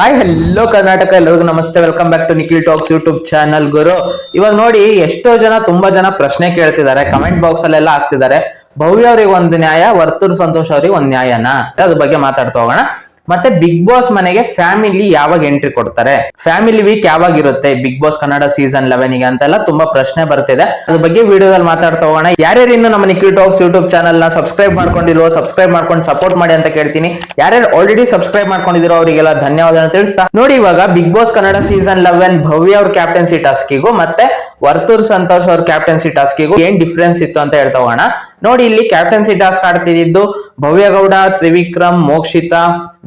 Hi hello Karnataka ಎಲ್ಲರಿಗೂ ನಮಸ್ತೆ. Welcome back to Nikhil talks YouTube channel ಗುರು. ಇವಾಗ ನೋಡಿ, ಎಷ್ಟೋ ಜನ, ತುಂಬಾ ಜನ ಪ್ರಶ್ನೆ ಕೇಳ್ತಿದ್ದಾರೆ ಕಮೆಂಟ್ ಬಾಕ್ಸ್ ಅಲ್ಲೆಲ್ಲ ಹಾಕ್ತಿದ್ದಾರೆ. ಭವ್ಯ ಅವ್ರಿಗೆ ಒಂದು ನ್ಯಾಯ, ವರ್ತೂರ್ ಸಂತೋಷ್ ಅವ್ರಿಗೆ ಒಂದ್ ನ್ಯಾಯನಾ? ಅದ್ರ ಬಗ್ಗೆ ಮಾತಾಡ್ತಾ ಹೋಗೋಣ. ಮತ್ತೆ ಬಿಗ್ ಬಾಸ್ ಮನೆಗೆ ಫ್ಯಾಮಿಲಿ ಯಾವಾಗ ಎಂಟ್ರಿ ಕೊಡ್ತಾರೆ? ಫ್ಯಾಮಿಲಿ ವೀಕ್ ಯಾವಾಗ ಇರುತ್ತೆ? ಬಿಗ್ ಬಾಸ್ ಕನ್ನಡ ಸೀಸನ್ ಲೆವೆನ್ಗೆ ಅಂತೆಲ್ಲ ತುಂಬಾ ಪ್ರಶ್ನೆ ಬರ್ತಿದೆ. ಅದ್ರ ಬಗ್ಗೆ ವಿಡಿಯೋದಲ್ಲಿ ಮಾತಾಡ್ತಾ ಹೋಗೋಣ. ಯಾರ್ಯಾರು ಇನ್ನು ನಮ್ಮ ನಿಖಿಲ್ ಟಾಕ್ಸ್ ಯೂಟ್ಯೂಬ್ ಚಾನಲ್ನ ಸಬ್ಸ್ಕ್ರೈಬ್ ಮಾಡ್ಕೊಂಡಿರೋ ಸಬ್ಸ್ಕ್ರೈಬ್ ಮಾಡ್ಕೊಂಡು ಸಪೋರ್ಟ್ ಮಾಡಿ ಅಂತ ಕೇಳ್ತೀನಿ. ಯಾರ್ಯಾರು ಆಲ್ರೆಡಿ ಸಬ್ಸ್ಕ್ರೈಬ್ ಮಾಡ್ಕೊಂಡಿದ್ರು ಅವರಿಗೆಲ್ಲ ಧನ್ಯವಾದ ತಿಳಿಸ್ತಾ ನೋಡಿ ಇವಾಗ big boss Kannada season eleven Bhavya ಅವ್ರ ಕ್ಯಾಪ್ಟನ್ಸಿ ಟಾಸ್ಕಿಗೂ ಮತ್ತೆ ವರ್ತೂರ್ ಸಂತೋಷ್ ಅವ್ರ ಕ್ಯಾಪ್ಟನ್ಸಿ ಟಾಸ್ಕಿಗೂ ಏನ್ ಡಿಫ್ರೆನ್ಸ್ ಇತ್ತು ಅಂತ ಹೇಳ್ತಾ ಹೋಗೋಣ. ನೋಡಿ ಇಲ್ಲಿ ಕ್ಯಾಪ್ಟನ್ಸಿ ಟಾಸ್ಕ್ ಆಡ್ತಿದ್ದು ಭವ್ಯಗೌಡ, ತ್ರಿವಿಕ್ರಮ್, ಮೋಕ್ಷಿತಾ,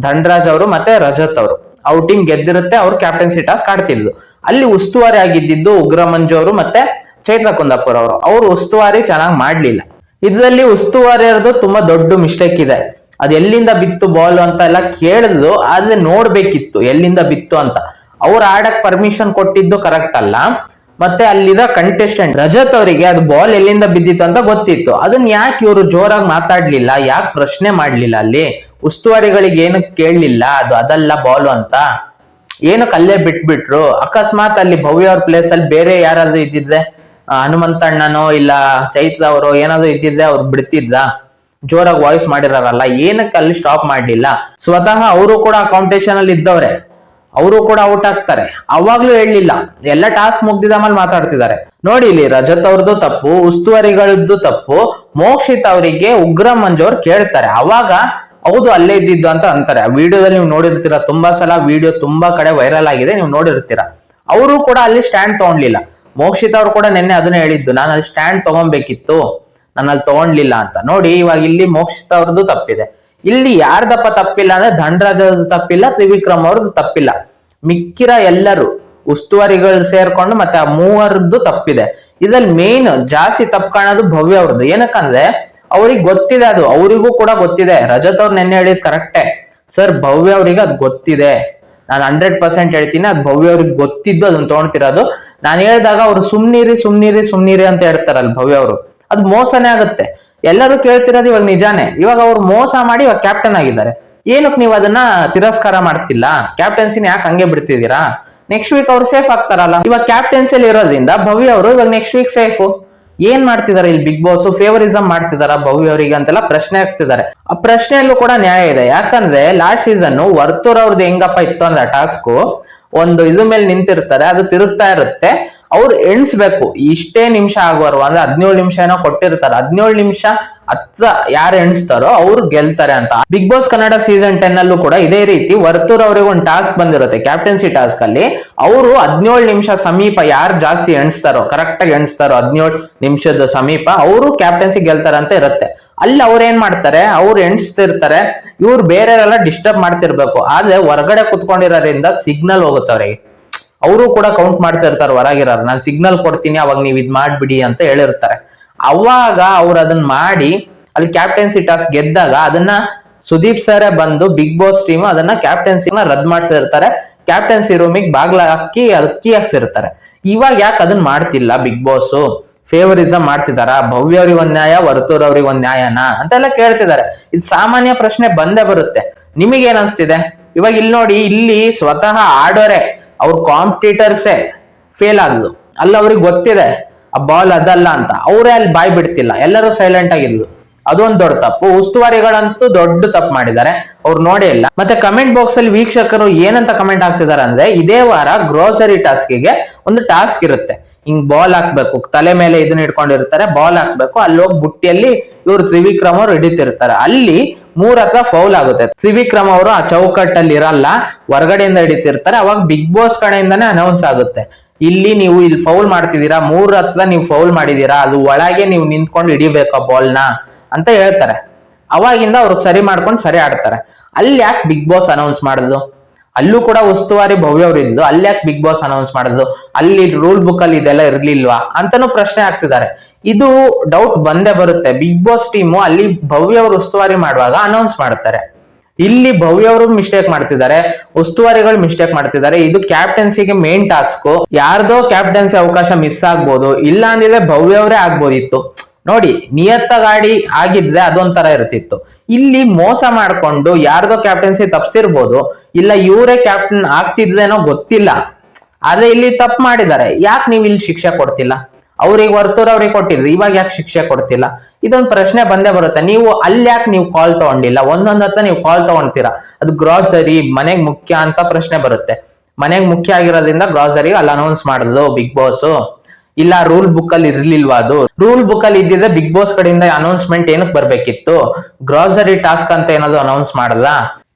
ಧನ್ರಾಜ್ ಅವರು ಮತ್ತೆ ರಜತ್ ಅವರು. ಔಟಿಂಗ್ ಗೆದ್ದಿರುತ್ತೆ, ಅವ್ರು ಕ್ಯಾಪ್ಟನ್ಸಿ ಟಾಸ್ಕ್ ಆಡ್ತಿದ್ದು. ಅಲ್ಲಿ ಉಸ್ತುವಾರಿ ಆಗಿದ್ದಿದ್ದು ಉಗ್ರ ಮಂಜು ಅವರು ಮತ್ತೆ ಚೈತ್ರ ಕುಂದಾಪುರ್ ಅವರು. ಅವ್ರು ಉಸ್ತುವಾರಿ ಚೆನ್ನಾಗಿ ಮಾಡ್ಲಿಲ್ಲ. ಇದರಲ್ಲಿ ಉಸ್ತುವಾರಿ ಅವ್ರದ್ದು ತುಂಬಾ ದೊಡ್ಡ ಮಿಸ್ಟೇಕ್ ಇದೆ. ಅದ್ ಎಲ್ಲಿಂದ ಬಿತ್ತು ಬಾಲ್ ಅಂತ ಎಲ್ಲ ಕೇಳಿದ್ರು ಆದ್ರೆ ನೋಡ್ಬೇಕಿತ್ತು ಎಲ್ಲಿಂದ ಬಿತ್ತು ಅಂತ. ಅವ್ರು ಆಡಕ್ ಪರ್ಮಿಷನ್ ಕೊಟ್ಟಿದ್ದು ಕರೆಕ್ಟ್ ಅಲ್ಲ. ಮತ್ತೆ ಅಲ್ಲಿದ ಕಂಟೆಸ್ಟೆಂಟ್ ರಜತ್ ಅವರಿಗೆ ಅದು ಬಾಲ್ ಎಲ್ಲಿಂದ ಬಿದ್ದಿತ್ತು ಅಂತ ಗೊತ್ತಿತ್ತು. ಅದನ್ನ ಯಾಕೆ ಇವರು ಜೋರಾಗಿ ಮಾತಾಡ್ಲಿಲ್ಲ? ಯಾಕೆ ಪ್ರಶ್ನೆ ಮಾಡ್ಲಿಲ್ಲ ಅಲ್ಲಿ? ಉಸ್ತುವಾರಿಗಳಿಗೆ ಏನು ಕೇಳಲಿಲ್ಲ? ಅದು ಅದಲ್ಲ ಬಾಲು ಅಂತ. ಏನಕ್ಕೆ ಅಲ್ಲೇ ಬಿಟ್ಬಿಟ್ರು. ಅಕಸ್ಮಾತ್ ಅಲ್ಲಿ ಭವ್ಯ ಅವ್ರ ಪ್ಲೇಸ್ ಅಲ್ಲಿ ಬೇರೆ ಯಾರಾದ್ರೂ ಇದ್ದಿದ್ರೆ ಹನುಮಂತಣ್ಣನೋ ಇಲ್ಲ ಚೈತ್ರ ಅವರು ಏನಾದ್ರು ಇದ್ದಿದ್ರೆ ಅವ್ರು ಬಿಡ್ತಿದ್ದ? ಜೋರಾಗಿ ವಾಯ್ಸ್ ಮಾಡಿರಲ್ಲ. ಏನಕ್ಕೆ ಅಲ್ಲಿ ಸ್ಟಾಪ್ ಮಾಡ್ಲಿಲ್ಲ? ಸ್ವತಃ ಅವರು ಕೂಡ ಕಾಂಪಿಟೇಷನ್ ಅಲ್ಲಿ ಇದ್ದವ್ರೆ. ಅವರು ಕೂಡ ಔಟ್ ಆಗ್ತಾರೆ. ಅವಾಗ್ಲೂ ಹೇಳಲಿಲ್ಲ. ಎಲ್ಲ ಟಾಸ್ಕ್ ಮುಗ್ದಿದ ಮೇಲೆ ಮಾತಾಡ್ತಿದ್ದಾರೆ. ನೋಡಿ ಇಲ್ಲಿ ರಜತ್ ಅವ್ರದ್ದು ತಪ್ಪು, ಉಸ್ತುವಾರಿಗಳದ್ದು ತಪ್ಪು, ಮೋಕ್ಷಿತ್ ಅವರಿಗೆ ಉಗ್ರ ಮಂಜು ಕೇಳ್ತಾರೆ. ಅವಾಗ ಹೌದು, ಅಲ್ಲೇ ಇದ್ದಿದ್ದು ಅಂತ ಅಂತಾರೆ. ಆ ವಿಡಿಯೋದಲ್ಲಿ ನೀವು ನೋಡಿರ್ತೀರ, ತುಂಬಾ ಸಲ ವಿಡಿಯೋ ತುಂಬಾ ಕಡೆ ವೈರಲ್ ಆಗಿದೆ, ನೀವು ನೋಡಿರ್ತೀರ. ಅವರು ಕೂಡ ಅಲ್ಲಿ ಸ್ಟ್ಯಾಂಡ್ ತಗೊಂಡ್ಲಿಲ್ಲ. ಮೋಕ್ಷಿತ್ ಅವ್ರು ಕೂಡ ನಿನ್ನೆ ಅದನ್ನ ಹೇಳಿದ್ದು, ನಾನು ಅಲ್ಲಿ ಸ್ಟ್ಯಾಂಡ್ ತಗೊಬೇಕಿತ್ತು, ನಾನು ಅಲ್ಲಿ ತಗೊಂಡ್ಲಿಲ್ಲ ಅಂತ. ನೋಡಿ, ಇವಾಗ ಇಲ್ಲಿ ಮೋಕ್ಷಿತ್ ಅವ್ರದ್ದು ತಪ್ಪಿದೆ. ಇಲ್ಲಿ ಯಾರ್ದಪ್ಪ ತಪ್ಪಿಲ್ಲ ಅಂದ್ರೆ ಧನರಾಜ್ ಅವ್ರದ್ದು ತಪ್ಪಿಲ್ಲ, ತ್ರಿವಿಕ್ರಮ್ ಅವ್ರದ್ದು ತಪ್ಪಿಲ್ಲ. ಮಿಕ್ಕಿರ ಎಲ್ಲರೂ ಉಸ್ತುವಾರಿಗಳು ಸೇರ್ಕೊಂಡು ಮತ್ತೆ ಆ ಮೂವರದ್ದು ತಪ್ಪಿದೆ. ಇದ್ರಲ್ಲಿ ಮೇನ್ ಜಾಸ್ತಿ ತಪ್ಪು ಕಾಣೋದು ಭವ್ಯ ಅವ್ರದ್ದು. ಏನಕ್ಕಂದ್ರೆ ಅವ್ರಿಗೆ ಗೊತ್ತಿದೆ ಅದು, ಅವರಿಗೂ ಕೂಡ ಗೊತ್ತಿದೆ. ರಜತ್ ಅವ್ರು ನೆನ್ನೆ ಹೇಳಿದ್ ಕರೆಕ್ಟೇ ಸರ್ ಭವ್ಯ ಅವ್ರಿಗೆ ಅದು ಗೊತ್ತಿದೆ. ನಾನು ಹಂಡ್ರೆಡ್ ಪರ್ಸೆಂಟ್ ಹೇಳ್ತೀನಿ, ಅದು ಭವ್ಯ ಅವ್ರಿಗೆ ಗೊತ್ತಿದ್ದು ಅದನ್ನ ತೊಗೊಳ್ತಿರೋದು ನಾನು ಹೇಳಿದಾಗ ಅವ್ರು ಸುಮ್ನಿರಿ ಸುಮ್ನಿರಿ ಸುಮ್ನಿರಿ ಅಂತ ಹೇಳ್ತಾರಲ್ಲ ಭವ್ಯ ಅವರು. ಅದು ಮೋಸನೇ ಆಗುತ್ತೆ. ಎಲ್ಲರೂ ಕೇಳ್ತಿರೋದು ಇವಾಗ ನಿಜಾನೇ. ಇವಾಗ ಅವ್ರು ಮೋಸ ಮಾಡಿ ಇವಾಗ ಕ್ಯಾಪ್ಟನ್ ಆಗಿದ್ದಾರೆ. ಏನಕ್ಕೆ ನೀವು ಅದನ್ನ ತಿರಸ್ಕಾರ ಮಾಡ್ತಿಲ್ಲ? ಕ್ಯಾಪ್ಟನ್ಸಿನ ಯಾಕೆ ಹಂಗೆ ಬಿಡ್ತಿದ್ದೀರಾ? ನೆಕ್ಸ್ಟ್ ವೀಕ್ ಅವ್ರು ಸೇಫ್ ಆಗ್ತಾರಲ್ಲ. ಇವಾಗ ಕ್ಯಾಪ್ಟನ್ಸಿಯಲ್ಲಿ ಇರೋದ್ರಿಂದ ಭವ್ಯ ಅವರು ಇವಾಗ ನೆಕ್ಸ್ಟ್ ವೀಕ್ ಸೇಫ್ ಏನ್ ಮಾಡ್ತಿದಾರೆ ಇಲ್ಲಿ ಬಿಗ್ ಬಾಸ್ ಫೇವರಿಸಮ್ ಮಾಡ್ತಿದಾರ ಭವ್ಯ ಅವರಿಗೆ ಅಂತೆಲ್ಲ ಪ್ರಶ್ನೆ ಆಗ್ತಿದ್ದಾರೆ ಆ ಪ್ರಶ್ನೆಯಲ್ಲೂ ಕೂಡ ನ್ಯಾಯ ಇದೆ. ಯಾಕಂದ್ರೆ ಲಾಸ್ಟ್ ಸೀಸನ್ ವರ್ತೂರ್ ಅವ್ರದ್ದು ಹೆಂಗಪ್ಪ ಇತ್ತು ಅಂದ್ರೆ ಟಾಸ್ಕ್ ಒಂದು ಇದ್ರ ಮೇಲೆ ನಿಂತಿರ್ತಾರೆ, ಅದು ತಿರುಗ್ತಾ ಇರುತ್ತೆ. ಅವ್ರು ಎಣಿಸ್ಬೇಕು. ಇಷ್ಟೇ ನಿಮಿಷ ಆಗುವರು ಅಂದ್ರೆ ಹದಿನೇಳು ನಿಮಿಷ ಏನೋ ಕೊಟ್ಟಿರ್ತಾರೆ. ಹದಿನೇಳು ನಿಮಿಷ ಹತ್ರ ಯಾರು ಎಣಿಸ್ತಾರೋ ಅವ್ರು ಗೆಲ್ತಾರೆ ಅಂತ. Big boss Kannada season ten ಅಲ್ಲೂ ಕೂಡ ಇದೇ ರೀತಿ ವರ್ತೂರ್ ಅವ್ರಿಗೆ ಒಂದು ಟಾಸ್ಕ್ ಬಂದಿರುತ್ತೆ. ಕ್ಯಾಪ್ಟನ್ಸಿ ಟಾಸ್ಕ್ ಅಲ್ಲಿ ಅವರು ಹದಿನೇಳು ನಿಮಿಷ ಸಮೀಪ ಯಾರು ಜಾಸ್ತಿ ಎಣಿಸ್ತಾರೋ ಕರೆಕ್ಟ್ ಆಗಿ ಎಣಿಸ್ತಾರೋ ಹದಿನೇಳು ನಿಮಿಷದ ಸಮೀಪ ಅವರು ಕ್ಯಾಪ್ಟನ್ಸಿ ಗೆಲ್ತಾರೆ ಅಂತ ಇರುತ್ತೆ. ಅಲ್ಲಿ ಅವ್ರು ಏನ್ ಮಾಡ್ತಾರೆ, ಅವ್ರು ಎಣಿಸ್ತಿರ್ತಾರೆ. ಇವ್ರು ಬೇರೆಯವರೆಲ್ಲ ಡಿಸ್ಟರ್ಬ್ ಮಾಡ್ತಿರ್ಬೇಕು. ಆದ್ರೆ ಹೊರಗಡೆ ಕುತ್ಕೊಂಡಿರೋದ್ರಿಂದ ಸಿಗ್ನಲ್ ಹೋಗುತ್ತೆ ಅವರಿಗೆ. ಅವರು ಕೂಡ ಕೌಂಟ್ ಮಾಡ್ತಾ ಇರ್ತಾರೆ ಹೊರಗಿರೋರು ನಾನು ಸಿಗ್ನಲ್ ಕೊಡ್ತೀನಿ, ಅವಾಗ ನೀವು ಇದ್ ಮಾಡ್ಬಿಡಿ ಅಂತ ಹೇಳಿರ್ತಾರೆ. ಅವಾಗ ಅವ್ರು ಅದನ್ನ ಮಾಡಿ, ಅಲ್ಲಿ ಕ್ಯಾಪ್ಟನ್ಸಿ ಟಾಸ್ಕ್ ಗೆದ್ದಾಗ ಅದನ್ನ ಸುದೀಪ್ ಸರ್ ಬಂದು ಬಿಗ್ ಬಾಸ್ ಟೀಮ್ ಅದನ್ನ ಕ್ಯಾಪ್ಟನ್ಸಿನ ರದ್ದು ಮಾಡಿಸಿರ್ತಾರೆ. ಕ್ಯಾಪ್ಟನ್ಸಿ ರೂಮಿಗೆ ಬಾಗ್ಲ ಹಾಕಿ ಅಕ್ಕಿ ಹಾಕ್ಸಿರ್ತಾರೆ. ಇವಾಗ ಯಾಕೆ ಅದನ್ನ ಮಾಡ್ತಿಲ್ಲ ಬಿಗ್ ಬಾಸ್ ಫೇವರಿಸಮ್ ಮಾಡ್ತಿದಾರ ಭವ್ಯ ಅವ್ರಿಗೆ ಒಂದ್ ನ್ಯಾಯ ವರ್ತೂರ್ ಅವ್ರಿಗೆ ಒಂದ್ ನ್ಯಾಯನ ಅಂತೆಲ್ಲ ಕೇಳ್ತಿದ್ದಾರೆ ಇದು ಸಾಮಾನ್ಯ ಪ್ರಶ್ನೆ ಬಂದೇ ಬರುತ್ತೆ. ನಿಮಗೆ ಏನ್ ಅನ್ಸ್ತಿದೆ? ಇವಾಗ ಇಲ್ಲಿ ನೋಡಿ ಇಲ್ಲಿ ಸ್ವತಃ ಆಡೋರೆ. ಅವ್ರ ಕಾಂಪಿಟೇಟರ್ಸೇ ಫೇಲ್ ಆದ್ಲು ಅಲ್ಲಿ, ಅವ್ರಿಗೆ ಗೊತ್ತಿದೆ, ಆ ಬಾಲ್ ಅದಲ್ಲ ಅಂತ. ಅವರೇ ಅಲ್ಲಿ ಬಾಯ್ ಬಿಡ್ತಿಲ್ಲ. ಎಲ್ಲರೂ ಸೈಲೆಂಟ್ ಆಗಿದ್ಲು ಅದೊಂದು ದೊಡ್ಡ ತಪ್ಪು. ಉಸ್ತುವಾರಿಗಳಂತೂ ದೊಡ್ಡ ತಪ್ಪು ಮಾಡಿದ್ದಾರೆ. ಅವ್ರು ನೋಡೇ ಇಲ್ಲ. ಮತ್ತೆ ಕಮೆಂಟ್ ಬಾಕ್ಸ್ ಅಲ್ಲಿ ವೀಕ್ಷಕರು ಏನಂತ ಕಮೆಂಟ್ ಹಾಕ್ತಿದ್ದಾರೆ ಅಂದ್ರೆ, ಇದೇ ವಾರ ಗ್ರೋಸರಿ ಟಾಸ್ಕಿಗೆ ಒಂದು ಟಾಸ್ಕ್ ಇರುತ್ತೆ. ಹಿಂಗ್ ಬಾಲ್ ಹಾಕ್ಬೇಕು. ತಲೆ ಮೇಲೆ ಇದನ್ನ ಇಟ್ಕೊಂಡಿರ್ತಾರೆ ಬಾಲ್ ಹಾಕ್ಬೇಕು. ಅಲ್ಲಿ ಹೋಗಿ ಬುಟ್ಟಿಯಲ್ಲಿ ಇವ್ರು ತ್ರಿವಿಕ್ರಮ್ ಅವ್ರು ಹಿಡಿತಿರ್ತಾರೆ. ಅಲ್ಲಿ ಮೂರ್ ಹತ್ರ ಫೌಲ್ ಆಗುತ್ತೆ. ತ್ರಿವಿಕ್ರಮ್ ಅವರು ಆ ಚೌಕಟ್ಟಲ್ಲಿ ಇರಲ್ಲ, ಹೊರಗಡೆಯಿಂದ ಹಿಡಿತಿರ್ತಾರೆ, ಅವಾಗ ಬಿಗ್ ಬಾಸ್ ಕಡೆಯಿಂದಾನೇ ಅನೌನ್ಸ್ ಆಗುತ್ತೆ. ಇಲ್ಲಿ ನೀವು ಇಲ್ಲಿ ಫೌಲ್ ಮಾಡ್ತಿದ್ದೀರಾ, ಮೂರ್ ಹತ್ರ ನೀವು ಫೌಲ್ ಮಾಡಿದೀರಾ ಅದು ಒಳಗೆ ನೀವು ನಿಂತ್ಕೊಂಡು ಹಿಡಿಬೇಕಾ ಬಾಲ್ನ ಅಂತ ಹೇಳ್ತಾರೆ. ಅವಾಗಿಂದ ಅವ್ರು ಸರಿ ಮಾಡ್ಕೊಂಡು ಸರಿ ಆಡ್ತಾರೆ. ಅಲ್ಲಿ ಯಾಕೆ ಬಿಗ್ ಬಾಸ್ ಅನೌನ್ಸ್ ಮಾಡಿದ್ರು ಅಲ್ಲೂ ಕೂಡ ಉಸ್ತುವಾರಿ ಭವ್ಯ ಅವರು ಇದ್ದು ಅಲ್ಲಿ ಯಾಕೆ ಬಿಗ್ ಬಾಸ್ ಅನೌನ್ಸ್ ಮಾಡಿದ್ರು ಅಲ್ಲಿ ರೂಲ್ ಬುಕ್ ಅಲ್ಲಿ ಇದೆಲ್ಲ ಇರ್ಲಿಲ್ವಾ? ಅಂತಾನು ಪ್ರಶ್ನೆ ಆಗ್ತಿದ್ದಾರೆ. ಇದು ಡೌಟ್ ಬಂದೇ ಬರುತ್ತೆ. ಬಿಗ್ ಬಾಸ್ ಟೀಮು ಅಲ್ಲಿ ಭವ್ಯ ಅವರು ಉಸ್ತುವಾರಿ ಮಾಡುವಾಗ ಅನೌನ್ಸ್ ಮಾಡ್ತಾರೆ ಇಲ್ಲಿ ಭವ್ಯ ಅವರು ಮಿಸ್ಟೇಕ್ ಮಾಡ್ತಿದ್ದಾರೆ. ಉಸ್ತುವಾರಿಗಳು ಮಿಸ್ಟೇಕ್ ಮಾಡ್ತಿದ್ದಾರೆ. ಇದು ಕ್ಯಾಪ್ಟನ್ಸಿಗೆ ಮೇನ್ ಟಾಸ್ಕ್ ಯಾರ್ದೋ ಕ್ಯಾಪ್ಟನ್ಸಿ ಅವಕಾಶ ಮಿಸ್ ಆಗ್ಬೋದು. ಇಲ್ಲ ಅಂದಿದ್ರೆ ಭವ್ಯ ಅವರೇ ಆಗ್ಬೋದಿತ್ತು. ನೋಡಿ, ನಿಯತ್ತ ಗಾಡಿ ಆಗಿದ್ರೆ ಅದೊಂಥರ ಇರ್ತಿತ್ತು. ಇಲ್ಲಿ ಮೋಸ ಮಾಡ್ಕೊಂಡು ಯಾರ್ದೋ ಕ್ಯಾಪ್ಟನ್ಸಿ ತಪ್ಸಿರ್ಬೋದು, ಇಲ್ಲ ಇವರೇ ಕ್ಯಾಪ್ಟನ್ ಆಗ್ತಿದ್ರೇನೋ ಗೊತ್ತಿಲ್ಲ. ಆದ್ರೆ ಇಲ್ಲಿ ತಪ್ಪು ಮಾಡಿದ್ದಾರೆ. ಯಾಕೆ ನೀವು ಇಲ್ಲಿ ಶಿಕ್ಷೆ ಕೊಡ್ತಿಲ್ಲ? ಅವ್ರಿಗೆ ವರ್ತೂರ್ ಅವ್ರಿಗೆ ಕೊಟ್ಟಿದ್ರು, ಇವಾಗ ಯಾಕೆ ಶಿಕ್ಷೆ ಕೊಡ್ತಿಲ್ಲ? ಇದೊಂದು ಪ್ರಶ್ನೆ ಬಂದೇ ಬರುತ್ತೆ. ನೀವು ಅಲ್ಲಿ ಯಾಕೆ ನೀವು ಕಾಲ್ ತಗೊಂಡಿಲ್ಲ? ಒಂದೊಂದ್ ಹತ್ರ ನೀವು ಕಾಲ್ ತಗೊಂತೀರಾ ಅದು ಗ್ರಾಸರಿ ಮನೆಗ್ ಮುಖ್ಯ ಅಂತ ಪ್ರಶ್ನೆ ಬರುತ್ತೆ. ಮನೆಗ್ ಮುಖ್ಯ ಆಗಿರೋದ್ರಿಂದ ಗ್ರಾಸರಿ ಅಲ್ಲಿ ಅನೌನ್ಸ್ ಮಾಡಿದ್ಲು ಬಿಗ್ ಬಾಸ್ ಇಲ್ಲ ರೂಲ್ ಬುಕ್ ಅಲ್ಲಿ ಇರ್ಲಿಲ್ವಾ ಅದು? ರೂಲ್ ಬುಕ್ ಅಲ್ಲಿ ಇದ್ದಿದ್ರೆ ಬಿಗ್ ಬಾಸ್ ಕಡೆಯಿಂದ ಅನೌನ್ಸ್ಮೆಂಟ್ ಏನಕ್ಕೆ ಬರ್ಬೇಕಿತ್ತು? ಗ್ರಾಸರಿ ಟಾಸ್ಕ್ ಅಂತ ಏನಾದ್ರು ಅನೌನ್ಸ್ ಮಾಡದ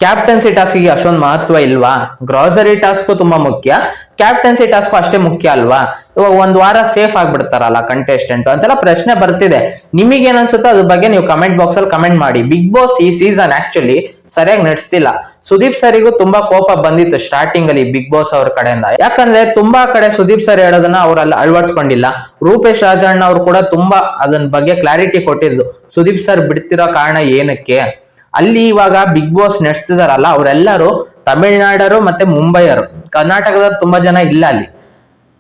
ಕ್ಯಾಪ್ಟನ್ಸಿ ಟಾಸ್ಕ್ಗೆ ಅಷ್ಟೊಂದು ಮಹತ್ವ ಇಲ್ವಾ? ಗ್ರಾಸರಿ ಟಾಸ್ಕ್ ತುಂಬಾ ಮುಖ್ಯ. ಕ್ಯಾಪ್ಟನ್ಸಿ ಟಾಸ್ಕ್ ಅಷ್ಟೇ ಮುಖ್ಯ ಅಲ್ವಾ? ಇವಾಗ ಒಂದ್ ವಾರ ಸೇಫ್ ಆಗ್ಬಿಡ್ತಾರಲ್ಲ ಕಂಟೆಸ್ಟೆಂಟ್ ಅಂತೆಲ್ಲ ಪ್ರಶ್ನೆ ಬರ್ತಿದೆ. ನಿಮಗೆ ಅನ್ಸುತ್ತೋ ಅದ್ರ ಬಗ್ಗೆ ನೀವು ಕಮೆಂಟ್ ಬಾಕ್ಸ್ ಅಲ್ಲಿ ಕಮೆಂಟ್ ಮಾಡಿ. ಬಿಗ್ ಬಾಸ್ ಈ ಸೀಸನ್ ಆಕ್ಚುಲಿ ಸರಿಯಾಗಿ ನಡೆಸ್ತಿಲ್ಲ. ಸುದೀಪ್ ಸರಿಗೂ ತುಂಬಾ ಕೋಪ ಬಂದಿತ್ತು ಸ್ಟಾರ್ಟಿಂಗ್ ಅಲ್ಲಿ ಬಿಗ್ ಬಾಸ್ ಅವ್ರ ಕಡೆಯಿಂದ. ಯಾಕಂದ್ರೆ ತುಂಬಾ ಕಡೆ ಸುದೀಪ್ ಸರ್ ಹೇಳೋದನ್ನ ಅವ್ರಲ್ಲಿ ಅಳವಡಿಸ್ಕೊಂಡಿಲ್ಲ. ರೂಪೇಶ್ ರಾಜಣ್ಣ ಅವ್ರು ಕೂಡ ತುಂಬಾ ಅದನ್ ಬಗ್ಗೆ ಕ್ಲಾರಿಟಿ ಕೊಟ್ಟಿದ್ದು. ಸುದೀಪ್ ಸರ್ ಬಿಡ್ತಿರೋ ಕಾರಣ ಏನಕ್ಕೆ? ಅಲ್ಲಿ ಇವಾಗ ಬಿಗ್ ಬಾಸ್ ನಡೆಸ್ತಿದಾರಲ್ಲ, ಅವರೆಲ್ಲರೂ ತಮಿಳ್ನಾಡರು ಮತ್ತೆ ಮುಂಬೈಯರು. ಕರ್ನಾಟಕದವ್ರು ತುಂಬಾ ಜನ ಇಲ್ಲ ಅಲ್ಲಿ.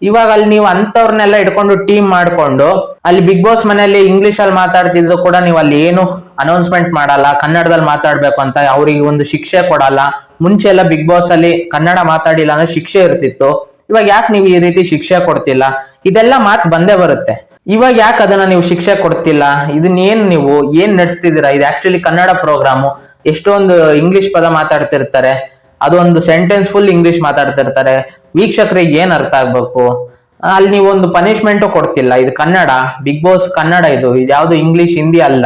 ಇವಾಗ ಅಲ್ಲಿ ನೀವು ಅಂತವ್ರನ್ನೆಲ್ಲ ಇಟ್ಕೊಂಡು ಟೀಮ್ ಮಾಡ್ಕೊಂಡು, ಅಲ್ಲಿ ಬಿಗ್ ಬಾಸ್ ಮನೆಯಲ್ಲಿ ಇಂಗ್ಲಿಷ್ ಅಲ್ಲಿ ಮಾತಾಡ್ತಿದ್ದು ಕೂಡ ನೀವು ಅಲ್ಲಿ ಏನು ಅನೌನ್ಸ್ಮೆಂಟ್ ಮಾಡಲ್ಲ, ಕನ್ನಡದಲ್ಲಿ ಮಾತಾಡ್ಬೇಕು ಅಂತ ಅವ್ರಿಗೆ ಒಂದು ಶಿಕ್ಷೆ ಕೊಡಲ್ಲ. ಮುಂಚೆ ಎಲ್ಲ ಬಿಗ್ ಬಾಸ್ ಅಲ್ಲಿ ಕನ್ನಡ ಮಾತಾಡಿಲ್ಲ ಅಂದ್ರೆ ಶಿಕ್ಷೆ ಇರ್ತಿತ್ತು. ಇವಾಗ ಯಾಕೆ ನೀವು ಈ ರೀತಿ ಶಿಕ್ಷೆ ಕೊಡ್ತಿಲ್ಲ? ಇದೆಲ್ಲ ಮಾತು ಬಂದೇ ಬರುತ್ತೆ. ಇವಾಗ ಯಾಕೆ ಅದನ್ನ ನೀವು ಶಿಕ್ಷೆ ಕೊಡ್ತಿಲ್ಲ? ಇದನ್ನ ಏನ್ ನೀವು ಏನ್ ನಡೆಸ್ತಿದ್ದೀರಾ? ಇದು ಆಕ್ಚುಲಿ ಕನ್ನಡ ಪ್ರೋಗ್ರಾಮು ಎಷ್ಟೊಂದು ಇಂಗ್ಲಿಷ್ ಪದ ಮಾತಾಡ್ತಿರ್ತಾರೆ. ಅದೊಂದು ಸೆಂಟೆನ್ಸ್ ಫುಲ್ ಇಂಗ್ಲಿಷ್ ಮಾತಾಡ್ತಿರ್ತಾರೆ. ವೀಕ್ಷಕರಿಗೆ ಏನ್ ಅರ್ಥ ಆಗ್ಬೇಕು? ಅಲ್ಲಿ ನೀವು ಒಂದು ಪನಿಷ್ಮೆಂಟ್ ಕೊಡ್ತಿಲ್ಲ. ಇದು ಕನ್ನಡ ಬಿಗ್ ಬಾಸ್ ಕನ್ನಡ ಇದು. ಇದು ಯಾವ್ದು ಇಂಗ್ಲಿಷ್ ಹಿಂದಿ ಅಲ್ಲ.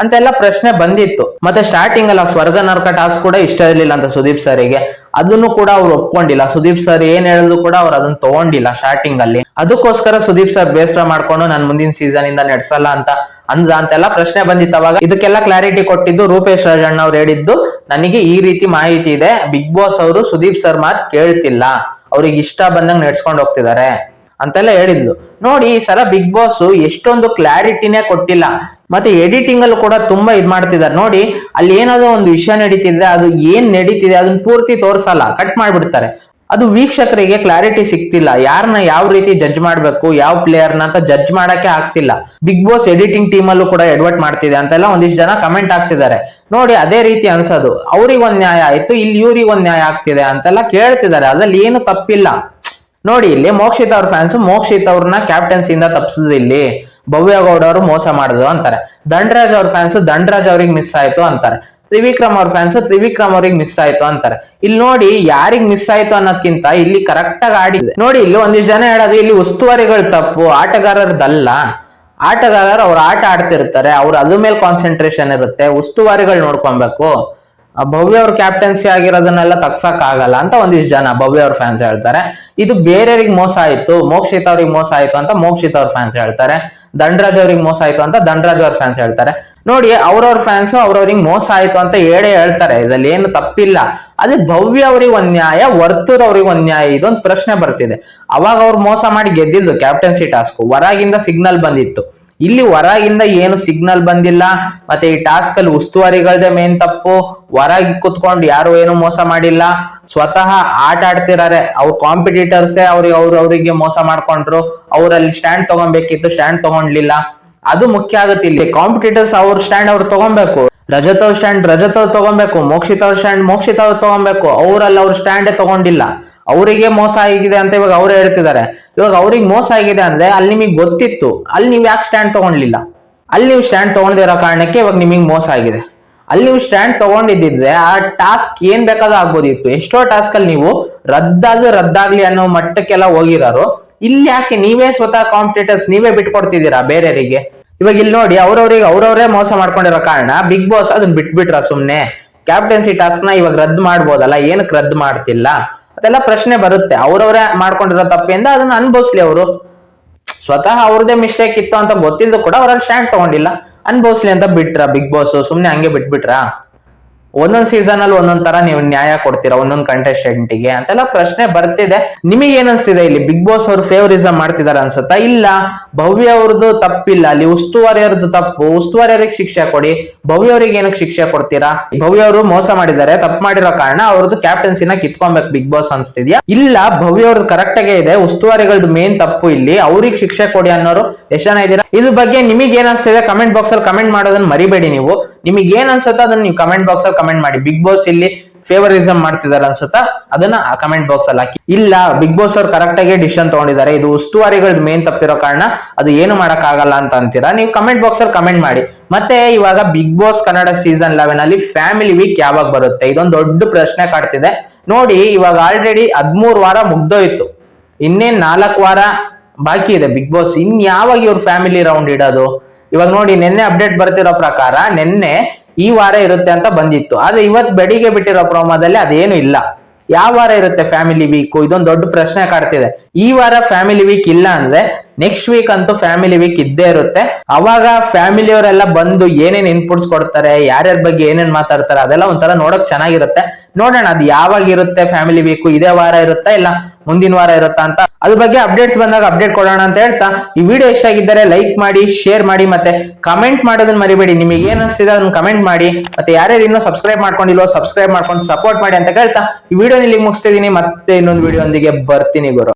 ಅಂತೆಲ್ಲ ಪ್ರಶ್ನೆ ಬಂದಿತ್ತು. ಮತ್ತೆ ಸ್ಟಾರ್ಟಿಂಗ್ ಅಲ್ಲ, ಸ್ವರ್ಗ ನರಕ ಟಾಸ್ಕ್ ಕೂಡ ಇಷ್ಟ ಇರ್ಲಿಲ್ಲ ಅಂತ ಸುದೀಪ್ ಸರಿಗೆ ಅದನ್ನು ಕೂಡ ಅವ್ರು ಒಪ್ಕೊಂಡಿಲ್ಲ. ಸುದೀಪ್ ಸರ್ ಏನ್ ಹೇಳಿದ್ರು ಕೂಡ ಅವ್ರು ಅದನ್ನ ತಗೊಂಡಿಲ್ಲ ಸ್ಟಾರ್ಟಿಂಗ್ ಅಲ್ಲಿ. ಅದಕ್ಕೋಸ್ಕರ ಸುದೀಪ್ ಸರ್ ಬೇಸರ ಮಾಡ್ಕೊಂಡು, ನಾನು ಮುಂದಿನ ಸೀಸನ್ ಇಂದ ನಡೆಸಲ್ಲ ಅಂತ ಅಂದ ಅಂತೆಲ್ಲ ಪ್ರಶ್ನೆ ಬಂದಿತ್ತು ಅವಾಗ. ಇದಕ್ಕೆಲ್ಲ ಕ್ಲಾರಿಟಿ ಕೊಟ್ಟಿದ್ದು ರೂಪೇಶ್ ರಾಜಣ್ಣ ಅವ್ರು ಹೇಳಿದ್ದು. ನನಗೆ ಈ ರೀತಿ ಮಾಹಿತಿ ಇದೆ. ಬಿಗ್ ಬಾಸ್ ಅವರು ಸುದೀಪ್ ಸರ್ ಮಾತ್ ಕೇಳ್ತಿಲ್ಲ. ಅವ್ರಿಗೆ ಇಷ್ಟ ಬಂದಂಗೆ ನಡ್ಸ್ಕೊಂಡು ಹೋಗ್ತಿದ್ದಾರೆ. ಅಂತೆಲ್ಲ ಹೇಳಿದ್ಲು. ನೋಡಿ, ಈ ಸಲ ಬಿಗ್ ಬಾಸ್ ಎಷ್ಟೊಂದು ಕ್ಲಾರಿಟಿನೇ ಕೊಟ್ಟಿಲ್ಲ. ಮತ್ತೆ ಎಡಿಟಿಂಗ್ ಅಲ್ಲಿ ಕೂಡ ತುಂಬಾ ಇದ್ ಮಾಡ್ತಿದ್ದಾರೆ. ನೋಡಿ, ಅಲ್ಲಿ ಏನಾದ್ರು ಒಂದು ವಿಷಯ ನಡೀತಿದ್ರೆ ಅದು ಏನ್ ನಡೀತಿದೆ ಅದನ್ನ ಪೂರ್ತಿ ತೋರ್ಸಲ್ಲ. ಕಟ್ ಮಾಡ್ಬಿಡ್ತಾರೆ. ಅದು ವೀಕ್ಷಕರಿಗೆ ಕ್ಲಾರಿಟಿ ಸಿಗ್ತಿಲ್ಲ. ಯಾರನ್ನ ಯಾವ ರೀತಿ ಜಡ್ಜ್ ಮಾಡ್ಬೇಕು, ಯಾವ ಪ್ಲೇಯರ್ನ ಅಂತ ಜಡ್ಜ್ ಮಾಡಕ್ಕೆ ಆಗ್ತಿಲ್ಲ. ಬಿಗ್ ಬಾಸ್ ಎಡಿಟಿಂಗ್ ಟೀಮ್ ಅಲ್ಲೂ ಕೂಡ ಎಡ್ವರ್ಟ್ ಮಾಡ್ತಿದೆ ಅಂತೆಲ್ಲ ಒಂದಿಷ್ಟು ಜನ ಕಮೆಂಟ್ ಆಗ್ತಿದ್ದಾರೆ ನೋಡಿ, ಅದೇ ರೀತಿ ಅನ್ಸೋದು. ಅವ್ರಿಗೆ ಒಂದ್ ನ್ಯಾಯ ಆಯ್ತು, ಇಲ್ಲಿ ಇವ್ರಿಗೆ ಒಂದ್ ನ್ಯಾಯ ಆಗ್ತಿದೆ ಅಂತೆಲ್ಲ ಕೇಳ್ತಿದ್ದಾರೆ. ಅದ್ರಲ್ಲಿ ಏನು ತಪ್ಪಿಲ್ಲ. ನೋಡಿ, ಇಲ್ಲಿ ಮೋಕ್ಷಿತ್ ಅವ್ರ ಫ್ಯಾನ್ಸ್ ಮೋಕ್ಷಿತ್ ಅವ್ರನ್ನ ಕ್ಯಾಪ್ಟನ್ಸಿಯಿಂದ ತಪ್ಪಿಸಿದ್ರು ಇಲ್ಲಿ. ಭವ್ಯ ಗೌಡ ಅವರು ಮೋಸ ಮಾಡಿದ್ರು ಅಂತಾರೆ. ದಂಡರಾಜ್ ಅವ್ರ ಫ್ಯಾನ್ಸ್ ದಂಡರಾಜ್ ಅವ್ರಿಗೆ ಮಿಸ್ ಆಯ್ತು ಅಂತಾರೆ. ತ್ರಿವಿಕ್ರಮ್ ಅವ್ರ ಫ್ಯಾನ್ಸ್ ತ್ರಿವಿಕ್ರಮ್ ಅವ್ರಿಗೆ ಮಿಸ್ ಆಯ್ತು ಅಂತಾರೆ. ಇಲ್ಲಿ ನೋಡಿ, ಯಾರಿಗ್ ಮಿಸ್ ಆಯ್ತು ಅನ್ನೋದ್ಕಿಂತ ಇಲ್ಲಿ ಕರೆಕ್ಟ್ ಆಗಿ ಆಡಿದೆ ನೋಡಿ, ಇಲ್ಲಿ ಒಂದಿಷ್ಟು ಜನ ಹೇಳೋದು, ಇಲ್ಲಿ ಉಸ್ತುವಾರಿಗಳು ತಪ್ಪು ಆಟಗಾರರದಲ್ಲ ಆಟಗಾರರು ಅವ್ರ ಆಟ ಆಡ್ತಿರ್ತಾರೆ, ಅವ್ರ ಅದ್ರ ಮೇಲೆ ಕಾನ್ಸಂಟ್ರೇಷನ್ ಇರುತ್ತೆ, ಉಸ್ತುವಾರಿಗಳು ನೋಡ್ಕೊಬೇಕು. ಭವ್ಯ ಅವ್ರ ಕ್ಯಾಪ್ಟನ್ಸಿ ಆಗಿರೋದನ್ನೆಲ್ಲ ತಗ್ಸಕ್ ಆಗಲ್ಲ ಅಂತ ಒಂದಿಷ್ಟು ಜನ ಭವ್ಯ ಅವ್ರ ಫ್ಯಾನ್ಸ್ ಹೇಳ್ತಾರೆ. ಇದು ಬೇರೆಯವ್ರಿಗೆ ಮೋಸ ಆಯ್ತು, ಮೋಕ್ಷಿತ್ ಅವ್ರಿಗೆ ಮೋಸ ಆಯ್ತು ಅಂತ ಮೋಕ್ಷಿತ್ ಅವ್ರ ಫ್ಯಾನ್ಸ್ ಹೇಳ್ತಾರೆ. ದಂಡರಾಜ್ ಅವ್ರಿಗೆ ಮೋಸ ಆಯ್ತು ಅಂತ ದಂಡರಾಜ್ ಅವ್ರ ಫ್ಯಾನ್ಸ್ ಹೇಳ್ತಾರೆ. ನೋಡಿ, ಅವ್ರವ್ರ ಫ್ಯಾನ್ಸ್ ಅವ್ರವ್ರಿಗೆ ಮೋಸ ಆಯ್ತು ಅಂತ ಹೇಳೇ ಹೇಳ್ತಾರೆ. ಇದ್ರಲ್ಲಿ ಏನು ತಪ್ಪಿಲ್ಲ. ಅದೇ ಭವ್ಯ ಅವ್ರಿಗೆ ಒಂದ್ ನ್ಯಾಯ ವರ್ತೂರ್ ಅವ್ರಿಗೆ ಒಂದ್ ನ್ಯಾಯ ಇದೊಂದು ಪ್ರಶ್ನೆ ಬರ್ತಿದೆ. ಅವಾಗ ಅವ್ರು ಮೋಸ ಮಾಡಿ ಗೆದ್ದಿದ್ದು ಕ್ಯಾಪ್ಟನ್ಸಿ ಟಾಸ್ಕ್ ಹೊರಗಿಂದ ಸಿಗ್ನಲ್ ಬಂದಿತ್ತು. ಇಲ್ಲಿ ಹೊರಗಿಂದ ಏನು ಸಿಗ್ನಲ್ ಬಂದಿಲ್ಲ, ಮತ್ತೆ ಈ ಟಾಸ್ಕ್ ಅಲ್ಲಿ ಉಸ್ತುವಾರಿಗಳದೇ ಮೇನ್ ತಪ್ಪು, ಹೊರಗೆ ಕುತ್ಕೊಂಡು ಯಾರು ಏನು ಮೋಸ ಮಾಡಿಲ್ಲ. ಸ್ವತಃ ಆಟ ಆಡ್ತಿರಾರೆ ಅವ್ರ ಕಾಂಪಿಟೇಟರ್ಸೇ ಅವ್ರಿಗೆ ಅವ್ರ ಅವರಿಗೆ ಮೋಸ ಮಾಡ್ಕೊಂಡ್ರು, ಅವ್ರಲ್ಲಿ ಸ್ಟ್ಯಾಂಡ್ ತಗೊಬೇಕಿತ್ತು ಸ್ಟ್ಯಾಂಡ್ ತಗೊಂಡ್ಲಿಲ್ಲ. ಅದು ಮುಖ್ಯ ಆಗುತ್ತೆ ಇಲ್ಲಿ. ಕಾಂಪಿಟೇಟರ್ಸ್ ಅವ್ರ ಸ್ಟ್ಯಾಂಡ್ ಅವ್ರು ತಗೊಬೇಕು. ರಜತ್ ಅವ್ರ ಸ್ಟ್ಯಾಂಡ್ ರಜತ್ ಅವ್ರು ತಗೊಬೇಕು, ಮೋಕ್ಷಿತ್ ಅವ್ರ ಸ್ಟ್ಯಾಂಡ್ ಮೋಕ್ಷಿತ ಅವ್ರು ತಗೊಬೇಕು, ಅವ್ರಲ್ಲಿ ಅವ್ರ ಸ್ಟ್ಯಾಂಡೇ ತಗೊಂಡಿಲ್ಲ. ಅವರಿಗೆ ಮೋಸ ಆಗಿದೆ ಅಂತ ಇವಾಗ ಅವ್ರು ಹೇಳ್ತಿದ್ದಾರೆ. ಇವಾಗ ಅವ್ರಿಗೆ ಮೋಸ ಆಗಿದೆ ಅಂದ್ರೆ ಅಲ್ಲಿ ನಿಮಗೆ ಗೊತ್ತಿತ್ತು. ಅಲ್ಲಿ ನೀವು ಯಾಕೆ ಸ್ಟ್ಯಾಂಡ್ ತಗೊಂಡ್ಲಿಲ್ಲ ಅಲ್ಲಿ ನೀವು ಸ್ಟ್ಯಾಂಡ್ ತಗೊಂಡಿರೋ ಕಾರಣಕ್ಕೆ ಇವಾಗ ನಿಮಗೆ ಮೋಸ ಆಗಿದೆ. ಅಲ್ಲಿ ನೀವು ಸ್ಟ್ಯಾಂಡ್ ತಗೊಂಡಿದ್ದಿದ್ರೆ ಆ ಟಾಸ್ಕ್ ಏನ್ ಬೇಕಾದ್ರೂ ಆಗ್ಬೋದಿತ್ತು ಎಷ್ಟೋ ಟಾಸ್ಕ್ ಅಲ್ಲಿ ನೀವು ರದ್ದಾದ್ರೂ ರದ್ದಾಗ್ಲಿ ಅನ್ನೋ ಮಟ್ಟಕ್ಕೆಲ್ಲ ಹೋಗಿರೋರು. ಇಲ್ಲಿ ಯಾಕೆ? ನೀವೇ ಸ್ವತಃ ಕಾಂಪಿಟೇಟರ್ಸ್ ನೀವೇ ಬಿಟ್ಕೊಡ್ತಿದ್ದೀರಾ ಬೇರೆಯವರಿಗೆ? ಇವಾಗ ಇಲ್ಲಿ ನೋಡಿ, ಅವ್ರವ್ರಿಗೆ ಅವ್ರವ್ರೇ ಮೋಸ ಮಾಡ್ಕೊಂಡಿರೋ ಕಾರಣ ಬಿಗ್ ಬಾಸ್ ಅದನ್ನ ಬಿಟ್ಬಿಟ್ರ ಸುಮ್ನೆ. ಕ್ಯಾಪ್ಟನ್ಸಿ ಟಾಸ್ಕ್ನ ಇವಾಗ ರದ್ದು ಮಾಡ್ಬೋದಲ್ಲ? ಏನಕ್ಕೆ ರದ್ದು ಮಾಡ್ತಿಲ್ಲ? ಅದೆಲ್ಲ ಪ್ರಶ್ನೆ ಬರುತ್ತೆ. ಅವ್ರವ್ರೇ ಮಾಡ್ಕೊಂಡಿರೋ ತಪ್ಪಿಂದ ಅದನ್ನ ಅನ್ಭವಿಸ್ಲಿ ಅವರು. ಸ್ವತಃ ಅವ್ರದೇ ಮಿಸ್ಟೇಕ್ ಇತ್ತು ಅಂತ ಗೊತ್ತಿದ್ದು ಕೂಡ ಅವ್ರಲ್ಲಿ ಸ್ಟ್ಯಾಂಡ್ ತಗೊಂಡಿಲ್ಲ. ಅನ್ಭವಿಸ್ಲಿ ಅಂತ ಬಿಟ್ರ ಬಿಗ್ ಬಾಸ್ ಸುಮ್ನೆ ಹಂಗೆ ಬಿಟ್ಬಿಟ್ರಾ? ಒಂದೊಂದ್ ಸೀಸನ್ ಅಲ್ಲಿ ಒಂದೊಂದ್ ತರ ನೀವು ನ್ಯಾಯ ಕೊಡ್ತೀರಾ, ಒಂದೊಂದ್ ಕಂಟೆಸ್ಟೆಂಟ್ಗೆ ಅಂತೆಲ್ಲ ಪ್ರಶ್ನೆ ಬರ್ತಿದೆ. ನಿಮಗೆ ಏನ್ ಅನ್ಸ್ತಿದೆ ಇಲ್ಲಿ? ಬಿಗ್ ಬಾಸ್ ಅವ್ರು ಫೇವರಿಸಂ ಮಾಡ್ತಿದಾರ ಅನ್ಸುತ್ತಾ? ಇಲ್ಲ. ಭವ್ಯ ಅವ್ರದ್ದು ತಪ್ಪಿಲ್ಲ. ಅಲ್ಲಿ ಉಸ್ತುವಾರಿ ಅವ್ರದ್ದು ತಪ್ಪು. ಉಸ್ತುವಾರಿ ಅವ್ರಿಗೆ ಶಿಕ್ಷೆ ಕೊಡಿ. ಭವ್ಯ ಅವ್ರಿಗೆ ಏನಕ್ಕೆ ಶಿಕ್ಷೆ ಕೊಡ್ತೀರಾ? ಭವ್ಯ ಅವರು ಮೋಸ ಮಾಡಿದ್ದಾರೆ, ತಪ್ಪು ಮಾಡಿರೋ ಕಾರಣ ಅವ್ರದ್ದು ಕ್ಯಾಪ್ಟನ್ಸಿನ ಕಿತ್ಕೊಬೇಕು. Big boss ಅನ್ಸ್ತಿದ್ಯಾ? ಇಲ್ಲ. ಭವ್ಯ ಅವ್ರದ್ದು ಕರೆಕ್ಟ್ ಆಗೇ ಇದೆ. ಉಸ್ತುವಾರಿಗಳದ್ದು ಮೇನ್ ತಪ್ಪು ಇಲ್ಲಿ. ಅವ್ರಿಗೆ ಶಿಕ್ಷೆ ಕೊಡಿ ಅನ್ನೋರು ಎಷ್ಟು ಜನ ಇದ್ದೀರಾ? ಇದ್ರ ಬಗ್ಗೆ ನಿಮಗೆ ಏನಿಸ್ತಿದೆ ಕಮೆಂಟ್ ಬಾಕ್ಸ್ ಅಲ್ಲಿ ಕಮೆಂಟ್ ಮಾಡೋದನ್ನ ಮರಿಬೇಡಿ ನೀವು. ನಿಮಗೆ ಏನ್ ಅನ್ಸುತ್ತೋ ಅದನ್ನ ನೀವು ಕಮೆಂಟ್ ಬಾಕ್ಸ್ ಅಲ್ಲಿ ಕಮೆಂಟ್ ಮಾಡಿ. ಬಿಗ್ ಬಾಸ್ ಇಲ್ಲಿ ಫೇವರಿಸಮ್ ಮಾಡ್ತಿದ್ದಾರೆ ಅನ್ಸುತ್ತಾ? ಅದನ್ನ ಆ ಕಮೆಂಟ್ ಬಾಕ್ಸ್ ಅಲ್ಲಿ ಹಾಕಿ. ಇಲ್ಲ ಬಿಗ್ ಬಾಸ್ ಅವ್ರು ಕರೆಕ್ಟ್ ಆಗಿ ಡಿಸಿಷನ್ ತಗೊಂಡಿದ್ದಾರೆ. ಇದು ಉಸ್ತುವಾರಿಗಳ ಮೇನ್ ತಪ್ಪಿರೋ ಕಾರಣ ಅದು ಏನು ಮಾಡಕ್ ಆಗಲ್ಲ ಅಂತ ಅಂತೀರಾ? ನೀವು ಕಮೆಂಟ್ ಬಾಕ್ಸ್ ಅಲ್ಲಿ ಕಮೆಂಟ್ ಮಾಡಿ. ಮತ್ತೆ ಇವಾಗ big boss Kannada season eleven ಅಲ್ಲಿ ಫ್ಯಾಮಿಲಿ ವೀಕ್ ಯಾವಾಗ ಬರುತ್ತೆ? ಇದೊಂದು ದೊಡ್ಡ ಪ್ರಶ್ನೆ ಕಾಡ್ತಿದೆ. ನೋಡಿ, ಇವಾಗ ಆಲ್ರೆಡಿ ಹದ್ಮೂರ್ ವಾರ ಮುಗ್ದೋಯ್ತು. ಇನ್ನೇನ್ ನಾಲ್ಕು ವಾರ ಬಾಕಿ ಇದೆ ಬಿಗ್ ಬಾಸ್ ಇನ್ ಯಾವಾಗ ಇವ್ರ ಫ್ಯಾಮಿಲಿ ರೌಂಡ್ ಇಡೋದು? ಇವಾಗ ನೋಡಿ, ನಿನ್ನೆ ಅಪ್ಡೇಟ್ ಬರ್ತಿರೋ ಪ್ರಕಾರ ನಿನ್ನೆ ಈ ವಾರ ಇರುತ್ತೆ ಅಂತ ಬಂದಿತ್ತು. ಆದ್ರೆ ಇವತ್ ಬೆಳಿಗ್ಗೆ ಬಿಟ್ಟಿರೋ ಪ್ರೋಮೋದಲ್ಲಿ ಅದೇನು ಇಲ್ಲ. ಯಾವ ವಾರ ಇರುತ್ತೆ ಫ್ಯಾಮಿಲಿ ವೀಕ್ ಇದೊಂದು ದೊಡ್ಡ ಪ್ರಶ್ನೆ ಕಾಡ್ತಿದೆ. ಈ ವಾರ ಫ್ಯಾಮಿಲಿ ವೀಕ್ ಇಲ್ಲ ಅಂದ್ರೆ ನೆಕ್ಸ್ಟ್ ವೀಕ್ ಅಂತೂ ಫ್ಯಾಮಿಲಿ ವೀಕ್ ಇದ್ದೇ ಇರುತ್ತೆ. ಅವಾಗ ಫ್ಯಾಮಿಲಿ ಅವರೆಲ್ಲ ಬಂದು ಏನೇನ್ ಇನ್ಪುಟ್ಸ್ ಕೊಡ್ತಾರೆ, ಯಾರ್ಯಾರ ಬಗ್ಗೆ ಏನೇನ್ ಮಾತಾಡ್ತಾರೆ, ಅದೆಲ್ಲ ಒಂಥರ ನೋಡಕ್ ಚೆನ್ನಾಗಿರುತ್ತೆ. ನೋಡೋಣ, ಅದು ಯಾವಾಗ ಇರುತ್ತೆ ಫ್ಯಾಮಿಲಿ ವೀಕ್ ಇದೇ ವಾರ ಇರುತ್ತಾ ಇಲ್ಲ ಮುಂದಿನ ವಾರ ಇರುತ್ತಾ ಅಂತ. ಅದ್ರ ಬಗ್ಗೆ ಅಪ್ಡೇಟ್ಸ್ ಬಂದಾಗ ಅಪ್ಡೇಟ್ ಕೊಡೋಣ ಅಂತ ಹೇಳ್ತಾ, ಈ ವಿಡಿಯೋ ಇಷ್ಟ ಆಗಿದ್ದರೆ ಲೈಕ್ ಮಾಡಿ ಶೇರ್ ಮಾಡಿ ಮತ್ತೆ ಕಮೆಂಟ್ ಮಾಡೋದನ್ನ ಮರಿಬೇಡಿ. ನಿಮಗೆ ಏನ್ ಅನ್ಸ್ತಿದೆ ಅದನ್ನ ಕಮೆಂಟ್ ಮಾಡಿ. ಮತ್ತೆ ಯಾರ್ಯಾರು ಇನ್ನೂ ಸಬ್ಸ್ಕ್ರೈಬ್ ಮಾಡ್ಕೊಂಡಿಲ್ವೋ ಸಬ್ಸ್ಕ್ರೈಬ್ ಮಾಡ್ಕೊಂಡು ಸಪೋರ್ಟ್ ಮಾಡಿ ಅಂತ ಕೇಳ್ತಾ, ಈ ವಿಡಿಯೋ ನಿಲ್ಲಿಗೆ ಮುಗಿಸ್ತಿದೀನಿ ಮತ್ತೆ ಇನ್ನೊಂದು ವಿಡಿಯೋ ಒಂದಿಗೆ ಬರ್ತೀನಿ ಗುರು.